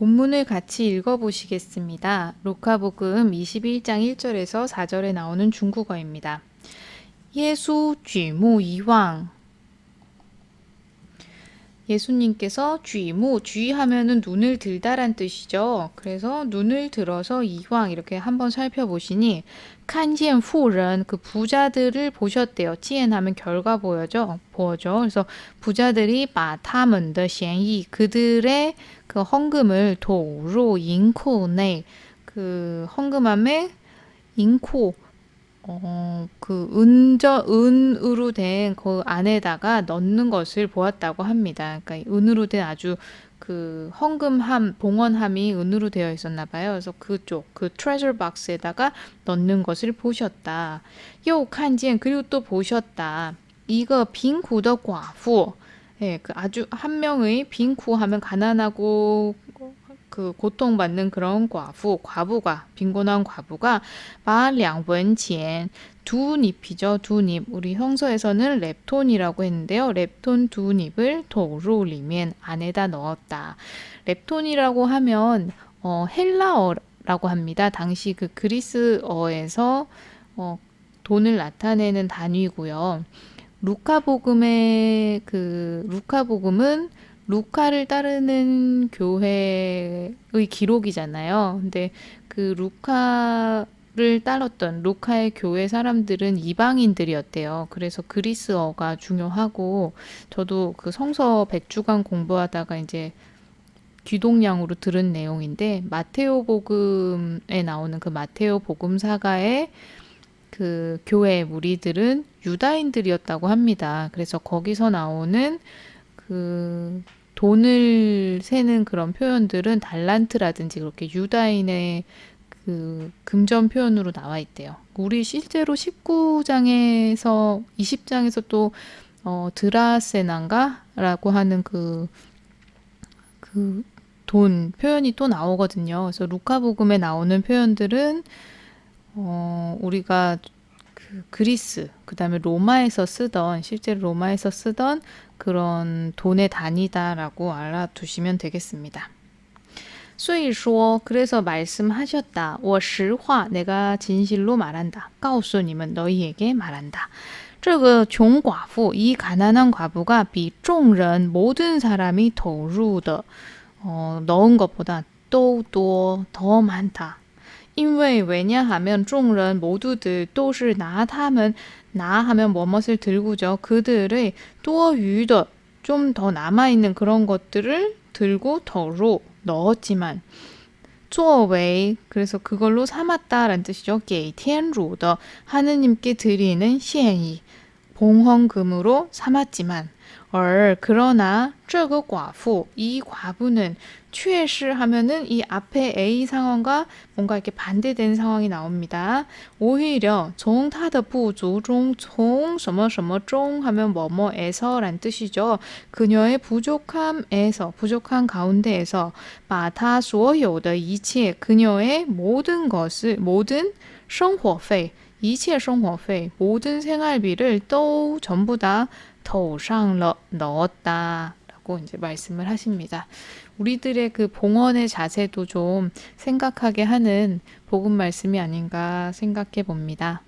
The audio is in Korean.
본문을 같이 읽어보시겠습니다. 루카복음 21장 1절에서 4절에 나오는 중국어입니다. 예수 举目 이황 예수님께서 쥐무, 쥐하면은 눈을 들다란 뜻이죠. 그래서 눈을 들어서 이황 이렇게 한번 살펴보시니 칸지엔 후른 그 부자들을 보셨대요. 지엔 하면 결과 보여죠. 보죠. 그래서 부자들이 마타문더 셴이 그들의 그 헌금을 도로 인코 내그 헌금함에 인코 어, 그 은저 은으로 된 그 안에다가 넣는 것을 보았다고 합니다. 그러니까 은으로 된 아주 그 헌금함 봉헌함이 은으로 되어 있었나 봐요. 그래서 그쪽 그 트레저 박스에다가 넣는 것을 보셨다. 요 칸지엔 그리고 또 보셨다. 이거 빈구더 과후. 예, 그 아주 한 명의 빈구 하면 가난하고 그 고통받는 그런 과부, 과부가 빈곤한 과부가 마량원지엔 두 잎이죠. 두 잎. 우리 형서에서는 렙톤이라고 했는데요. 렙톤 두 잎을 도루리면 안에다 넣었다. 렙톤이라고 하면 어, 헬라어라고 합니다. 당시 그 그리스어에서 어, 돈을 나타내는 단위고요. 루카복음의 그 루카복음은 루카를 따르는 교회의 기록이잖아요. 근데 그 루카를 따랐던 루카의 교회 사람들은 이방인들이었대요. 그래서 그리스어가 중요하고 저도 그 성서 100주간 공부하다가 이제 귀동량으로 들은 내용인데 마테오 복음에 나오는 그 마테오 복음사가의 그 교회 무리들은 유다인들이었다고 합니다. 그래서 거기서 나오는 그 돈을 세는 그런 표현들은 달란트라든지 그렇게 유다인의 그 금전 표현으로 나와 있대요. 우리 실제로 19장에서 20장에서 또 어, 드라세난가라고 하는 그, 그 돈 표현이 또 나오거든요. 그래서 루카복음에 나오는 표현들은 어, 우리가 그 그리스, 그 다음에 로마에서 쓰던, 실제로 로마에서 쓰던 그런 돈의 단위다라고 알아두시면 되겠습니다. 所以说 그래서 말씀하셨다. 我实话 내가 진실로 말한다. 告诉你们 너희에게 말한다. 这个穷寡妇이 가난한 과부가 比众人 모든 사람이 投入的 어, 넣은 것보다 都多더 많다. 因为 왜냐하면 众人 모두들 都是拿他们 나 하면 뭐뭇을 들고죠. 그들의 多余的 좀 더 남아있는 그런 것들을 들고 더로 넣었지만 作为 그래서 그걸로 삼았다라는 뜻이죠. 给天主的 하느님께 드리는 시행이 봉헌금으로 삼았지만 而 그러나 这个寡妇이 과부는 确实 하면은 이 앞에 A 상황과 뭔가 이렇게 반대된 상황이 나옵니다. 오히려 从他的不足中从什么什么中 하면 뭐뭐에서란 뜻이죠. 그녀의 부족함에서 부족한 가운데에서 把他所有的一切 그녀의 모든 것을 모든 生活费 이切 生活费 모든 생활비를 또 전부 다头上了 넣었다. 라고 이제 말씀을 하십니다. 우리들의 그 봉헌의 자세도 좀 생각하게 하는 복음 말씀이 아닌가 생각해 봅니다.